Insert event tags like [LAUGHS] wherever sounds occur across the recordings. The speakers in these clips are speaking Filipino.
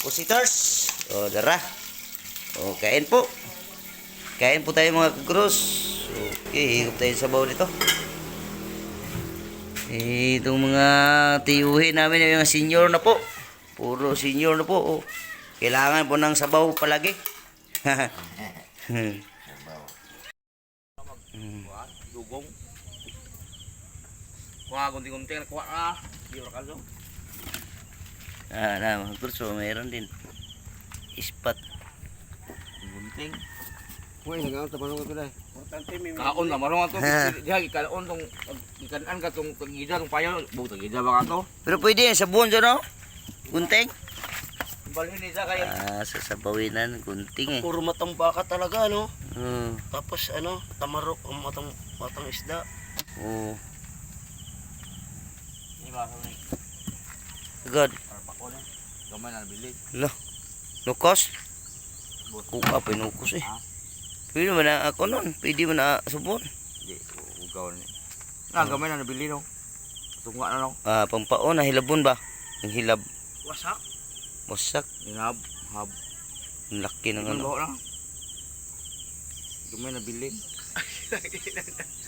Pusiters. O, dara. O, kain po. Kain po tayo mga kagros. Okay, higop tayo sa baw nito. Eh, itong mga tiyuhin namin, yung mga senior na po. Puro senior na po. Oh. Kailangan po ng sabaw palagi. [LAUGHS] Dugong. Kuha gunting-gunting kuha ka. Di ora kalso. Ah, na, oh, mayroon din. Ispat. Gunting. Uy, hanggang tabanong ko dai. Kaon na marong ato. Diha gikaon tong gikanan ka tong tagida tong payo. Buto gida ba ka to? Pero pwede yan, sabon dyan, no? Gunting. Balhin ni sa kay Ah, sasabawinan, gunting eh. Puro matang baka talaga, no? Hmm. Tapos ano, tamarok, ang matang, matang isda. Oh, ba ni? God. Para pa ko ni. Gamay na bili. Lo. Lukos. Bot. Kuka, pinukos eh. Ha? Pwede mo na ako nun. Pwede mo na subon. Di ugaw ni. Na gamay na nabili no. Tunga na no. Ah, pampaon na hilabon ba? Ang hilab. Wasak. Wasak. Inab hab Ang laki ng ano ano. na. Gamay na bili.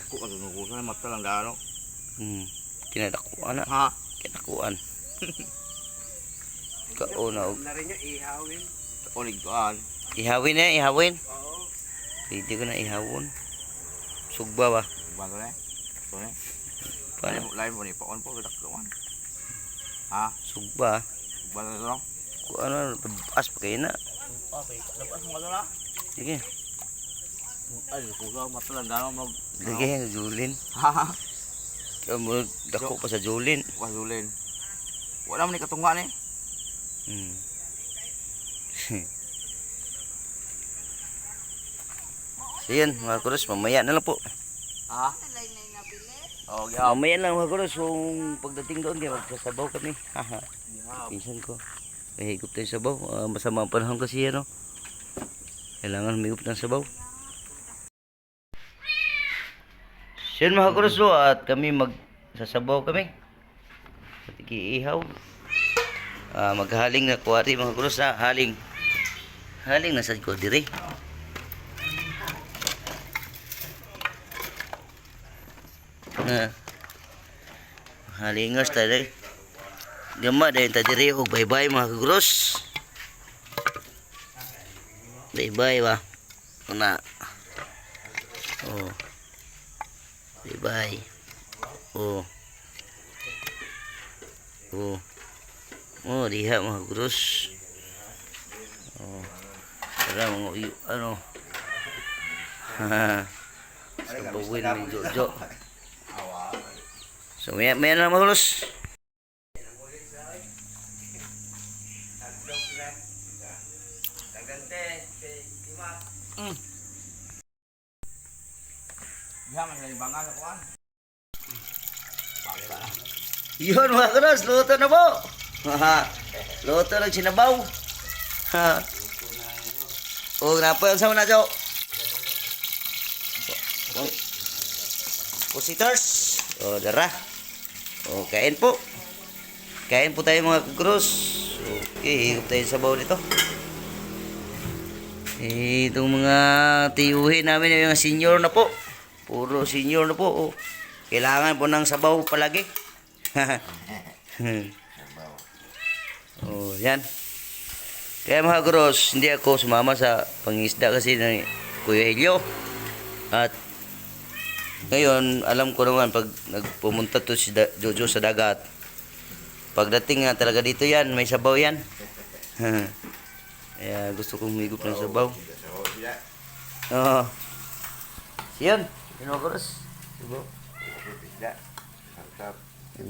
Ako ka tungo sa mata lang dano. Hmm. Kinadakuan na. Ha? Kinakuan. [LAUGHS] Kauna og. Na rin yung ihawin. Tuan. Ihawin na, ihawin. Oo. Pwede ko na ihawon. Sugba ba? Bago na. Ito na. Paano? Lain mo ni paon podak tuan. Ha? Sugba. Bago na. Kung ano, as pa kayo na. Okay, labas mo na. Sige. Ay, kusa mata lang dano mag. Sige, Julin. Ha? Dako pa sa Julin. Wasulin. Wala man ni katunga ni. [LAUGHS] Hmm. so yun, mga kuros, mamaya na lang po. Ha? Oh, yeah. Mamaya lang mga kuros, kung pagdating doon, kaya magsasabaw kami. Haha, pinsan ko. May higop tayong sabaw. Ah, masama ang panahon kasi ano. Kailangan humigop ng sabaw. So yun mga kuros, no, at kami magsasabaw kami. At iihaw. Ah, maghaling na kuwari mga kuros ha, haling. Haling na sa ko dire. Na. Halingos tayo. Gama dahil ta dire og bye-bye mga kuros. Bye-bye ba. Una. Oh. Bye-bye. Oh. Oh. Oh, diha mga krus. Oh. Para mga uyo, ano. [LAUGHS] Ha. Sabawin ni Jojo. So, maya, maya na mga krus. Diha man sa bangal kuan. Yun mga krus, luto na po. Ha. Luto ng sinabaw. Ha. Oh, kenapa yang sama nak jauh? Pusiters. Oh, darah. Oh, kain po. Kain po tayo mga kagros. Okay, higop tayo sa baw nito. Eh, itong mga tiyuhin namin, yung mga senior na po. Puro senior na po. Oh. Kailangan po ng sabaw palagi. [LAUGHS] [LAUGHS] oh, yan. Kaya mga kagros, hindi ako sumama sa pangisda kasi ng Kuya Helio. At ngayon, alam ko naman pag nagpumunta to si da- Jojo sa dagat, pagdating nga talaga dito yan, may sabaw yan. [LAUGHS] Kaya gusto kong humigop ng sabaw. Oo. Siyan. Yan mga kuros. Sabaw.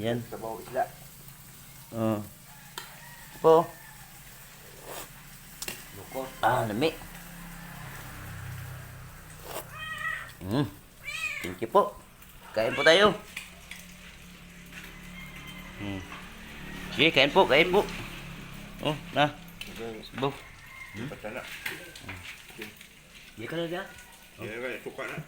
Yan. Sabaw isda. Oo. Po. Ah, lami. Hmm. Thank you po. Kain po tayo. Hmm. Sige, kain po, kain po. Oh, na. Sabaw. Patala. Iya ka na dyan. Ya, suka na.